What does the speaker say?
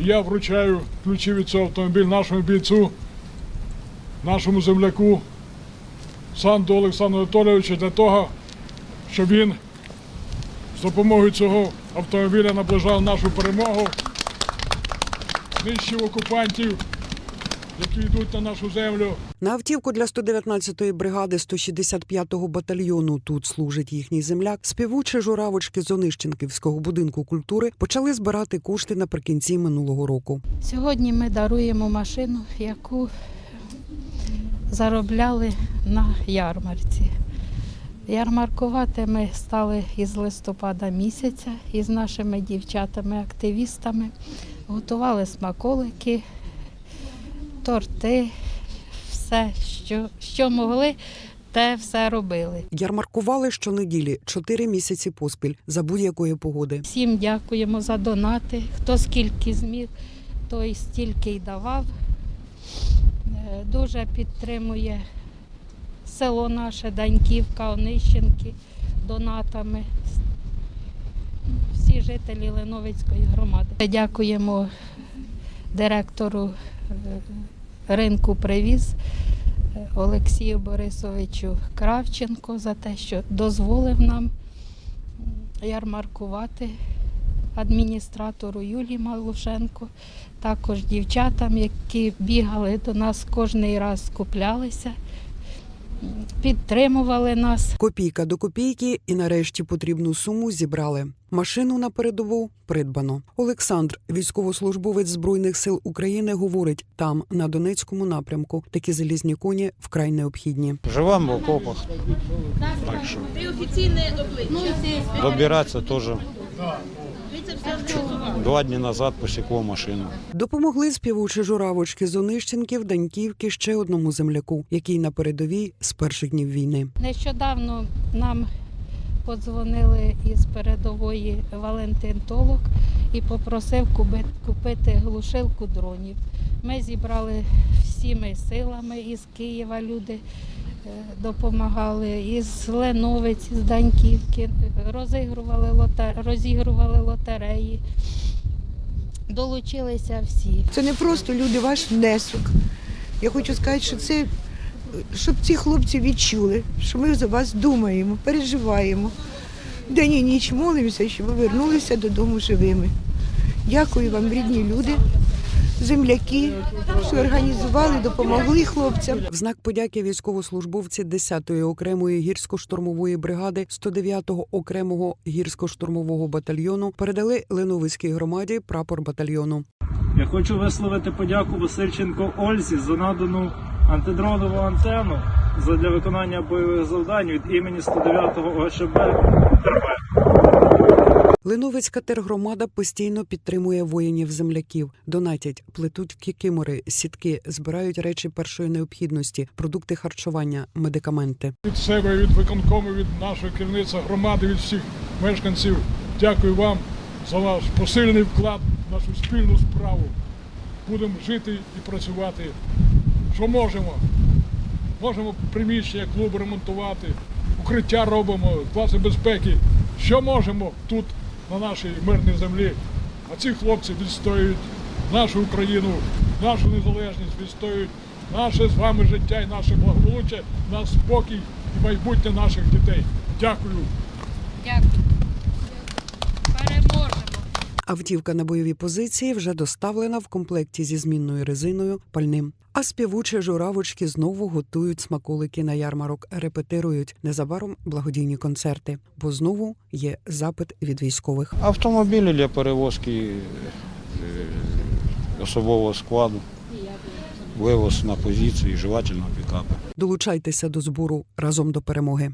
Я вручаю ключі від цього автомобіля нашому бійцю, нашому земляку Санду Олександру Анатолійовичу для того, щоб він з допомогою цього автомобіля наближав нашу перемогу, нищив окупантів, які йдуть на нашу землю. На автівку для 119-ї бригади 165-го батальйону тут служить їхній земляк. Співучі журавочки з Онищенківського будинку культури почали збирати кошти наприкінці минулого року. Сьогодні ми даруємо машину, яку заробляли на ярмарці. Ярмаркувати ми стали із листопада місяця із нашими дівчатами-активістами. Готували смаколики, торти, все, що, що могли, те все робили. Ярмаркували щонеділі чотири місяці поспіль за будь-якої погоди. Всім дякуємо за донати. Хто скільки зміг, той стільки й давав. Е, Дуже підтримує село наше, Даньківка, Онищенки донатами. Всі жителі Леновицької громади. Дякуємо директору е, ринку Привіз е, Олексію Борисовичу Кравченко за те, що дозволив нам ярмаркувати адміністратору Юлії Малушенко, також дівчатам, які бігали до нас кожний раз, скуплялися, м, підтримували нас. Копійка до копійки, і нарешті потрібну суму зібрали. Машину на передову придбано. Олександр, військовослужбовець збройних сил України, говорить: там на Донецькому напрямку такі залізні коні вкрай необхідні. Живемо в окопах. Так що добиратися теж. Два дні назад посікло машину. Допомогли співучі журавочки з Онищенків, Даньківки ще одному земляку, який на передовій з перших днів війни. Нещодавно нам подзвонили із передової Валентин Толок і попросив куби- купити глушилку дронів. Ми зібрали всіми силами із Києва люди. е, Допомагали із Леновиць, із Даньківки, розігрували, лоте- розігрували лотереї, долучилися всі. Це не просто люди, ваш внесок. Я хочу сказати, що це щоб ці хлопці відчули, що ми за вас думаємо, переживаємо. День і ніч молимося, щоб ви вернулися додому живими. Дякую вам, рідні люди, земляки, що організували, допомогли хлопцям. В знак подяки військовослужбовці 10-ї окремої гірсько-штурмової бригади 109-го окремого гірсько-штурмового батальйону передали Леновицькій громаді прапор батальйону. Я хочу висловити подяку Васильченко Ользі за надану антидронову антенну за- для виконання бойових завдань від імені 109-го ОШБ ТРП. Леновицька тергромада постійно підтримує воїнів-земляків, донатять, плетуть кікимори, сітки, збирають речі першої необхідності, продукти харчування, медикаменти. Від себе, від виконкому, від нашого керівництва громади, від всіх мешканців. Дякую вам за ваш посильний вклад в нашу спільну справу. Будемо жити і працювати. Що можемо? Можемо приміщення, клуб ремонтувати, укриття робимо, класи безпеки. Що можемо тут, на нашій мирній землі. А ці хлопці відстоюють нашу Україну, нашу незалежність, відстоюють наше з вами життя і наше благополуччя, наш спокій і майбутнє наших дітей. Дякую. Дякую. Автівка на бойові позиції вже доставлена в комплекті зі змінною резиною, пальним. А співучі журавочки знову готують смаколики на ярмарок, репетирують незабаром благодійні концерти, бо знову є запит від військових. Автомобілі для перевозки е, особового складу, вивоз на позиції, желательно пікапи. Долучайтеся до збору разом до перемоги.